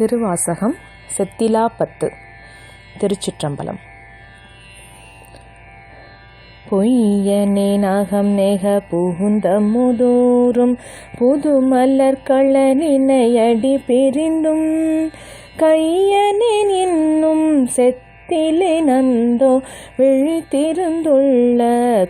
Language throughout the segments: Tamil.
திருவாசகம் செத்திலா பத்து திருச்சிற்றம்பலம். பொய்யனே நகம் நெக புகுந்த முதோறும் புது மலர் கள்ளனினையடி பிரிந்தும் கையனேன் இன்னும் செத்திலே நந்தோ விழித்திருந்துள்ள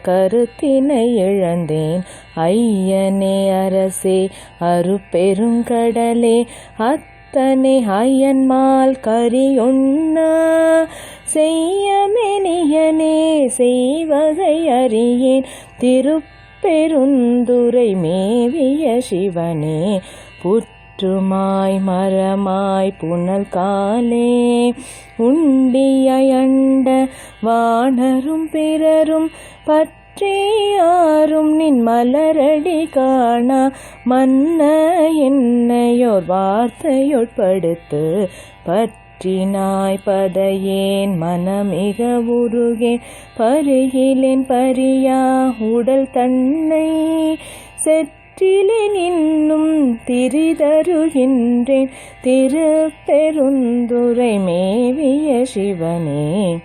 கருத்தினை இழந்தேன். ஐயனே அரசே அருப்பெருங்கடலே அத் அத்தனை ஐயன்மால் கரியுண்ணா. செய்யமெனியனே செய்வகை அறியேன். திருப்பெருந்துரை மேவிய சிவனே புற்றுமாய் மரமாய் புனல் காலே. உண்டியண்ட வானரும் பிறரும் பத் பற்றியாரும் நின் மலரடி காணா. மன்ன என்னையோர் வார்த்தையொட்படுத்து பற்றினாய் பதையேன் மனமிக உருகேன் பருகிலேன் பரியா உடல் தன்னை செற்றிலேன் இன்னும் திரிதருகின்றேன் திருப்பெருந்துரை மேவிய சிவனே.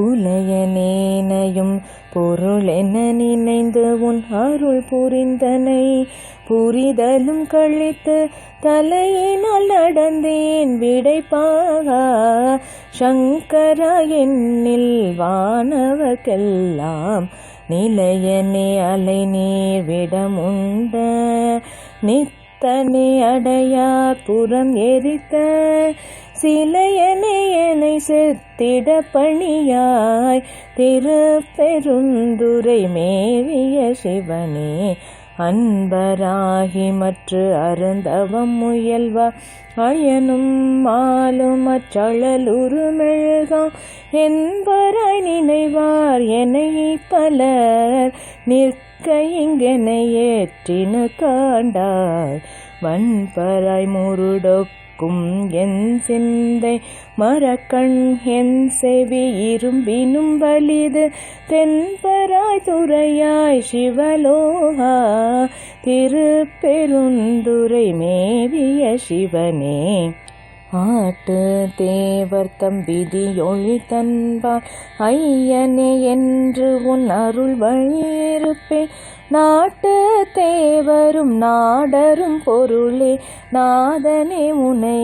புலையனேனையும் பொருளென நினைந்து உன் அருள் புரிந்தனை. புரிதலும் கழித்து தலையினால் நடந்தேன் விடைப்பாகா. சங்கரா என்னில் வானவர்க்கெல்லாம் நிலையனே அலை நீர் விடமுண்ட. நித்தனே அடையார் புறம் எரித்த சிலையனையனை செத்திட பணியாய் திருப்பெருந்துரை மேவிய சிவனே அன்பராகி மற்ற அருந்தவம் முயல்வா. அயனும் மாலும் அச்சழலுருமெழுகாம் என்பராய் நினைவார் என்னை பலர். நிற்க இங்கெனை ஏற்றின காண்டாய் வன்பராய் முருடொக் மறக்கும் என் சிந்தை. மறக்கண் என் செவி இரும்பினும் வலிது. தென்பராய் துறையாய் சிவலோகா. திருப்பெருந்துரை மேவிய சிவனே. ஆட்டு தேவர் தம்பிதி ஒளி தன்பால். ஐயனே என்று உன் அருள் வழியிருப்பேன் நாட்டு தேவரும் நாடரும் பொருளே நாதனே உனை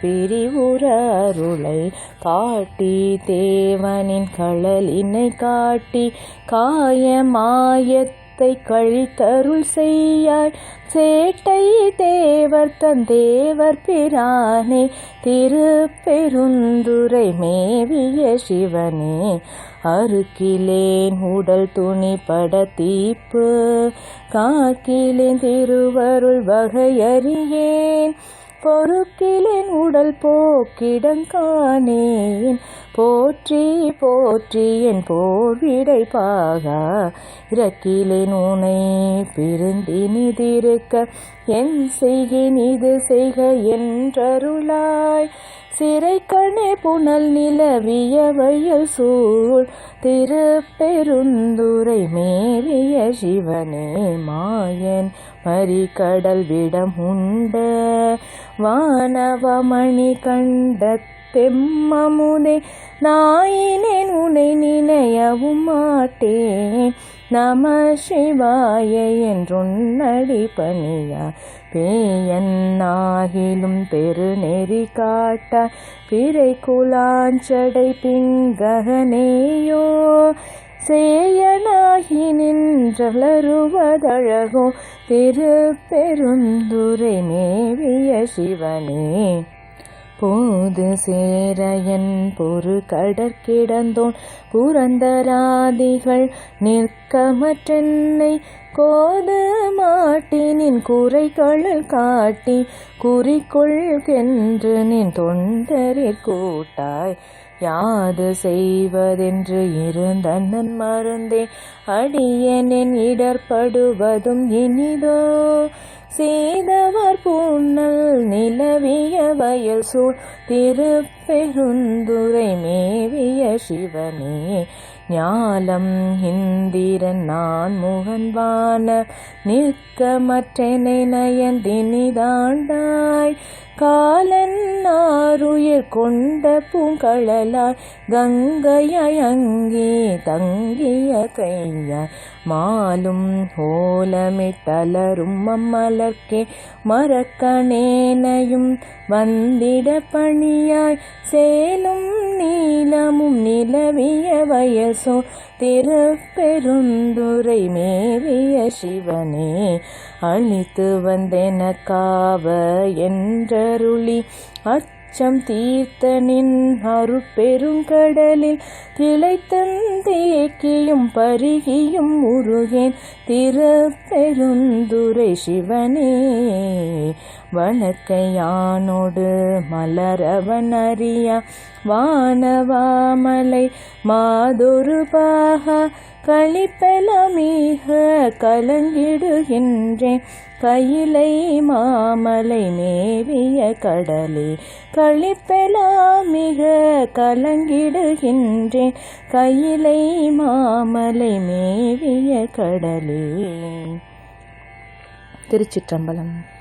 பிரிவுரருளை காட்டி தேவனின் கழலினை காட்டி காயமாயத் கழித்தருள் செய்யாய் சேட்டை தேவர் தந்தேவர் பிரானே திருப்பெருந்துரை மேவிய சிவனே. அருக்கிலேன் உடல் துணி பட தீப்பு காக்கிலேன் திருவருள் வகையறியேன். பொறுக்கிலேன் உடல் போக்கிடங்கானேன் போற்றி போற்றி என் போர்விடை பாகா. இறக்கிலேன் உனை பிரிந்தினிதிருக்க என் செய்கேன் இது செய்க என்றருளாய். சிறைக்கணே புனல் நிலவிய வயல் சூழ் திருப்பெருந்துரை மேவிய சிவனே மாயன் மறிக்கடல் விடம் உண்ட வானவமணி கண்ட பெம்மமுதே நாயினேன் உனை நினையவும் மாட்டேன். நம சிவாய என்றுன்னடி பணியா. பேயன்னாகிலும் பெருநெறி காட்ட பிறை குலாஞ்சடை பிங்ககனேயோ. சேயனாகி நின்றளருவதழகோ திருப்பெருந்துரை மேவிய சிவனே. போது சேரையன் பொறு கடற்கிடந்தோன் புரந்தராதிகள் நிற்கமற்றென்னை கோது மாட்டினின் குறைகளில் காட்டி குறிக்கொள்கென்று நின் தொண்டரிற் கூட்டாய். யாது செய்வதென்று இருந்தன்னன் மருந்தே. அடியனின் இடர்படுவதும் இனிதோ. செய்தவர் பூண்ணல் நிலவிய வயல் சூழ். திருப்பெருந்துரை மேவிய சிவனே. ஞாலம் இந்திரன் நான் முகன்வான நிற்க மற்றனை நயந்தினிதாண்டாய் காலன் ஆறுயிர் கொண்ட பூங்கழலாய் கங்கையாய் அங்கே தங்கிய கையாய் மாலும் ஓலமிட்டலரும் மம்மலர்க்கே மரக்கணேனையும் வந்திட பணியாய். சேலும் நீளமும் நிலவிய வயசோ திருப்பெருந்துரை மேவிய சிவனே அழித்து வந்தென காவ என்ற வந்தெனக்காவ என்றருளி அச்சம் தீர்த்தனின் நின் அருட்பெருங்கடலில் திளைத்தந்தேக்கியும் பருகியும் உருகேன் திருப்பெருந்துரை சிவனே. வழக்கையானோடு மலரவன் அறியா வானவாமலை மாதொரு பாகா களிப்பெலமீக கலங்கிடுகின்றேன். கையிலை மாமலை மேவிய கடலே களிப்பெலாமிக கலங்கிடுகின்றேன். கையிலை மாமலை மேவிய கடலே. திருச்சிற்றம்பலம்.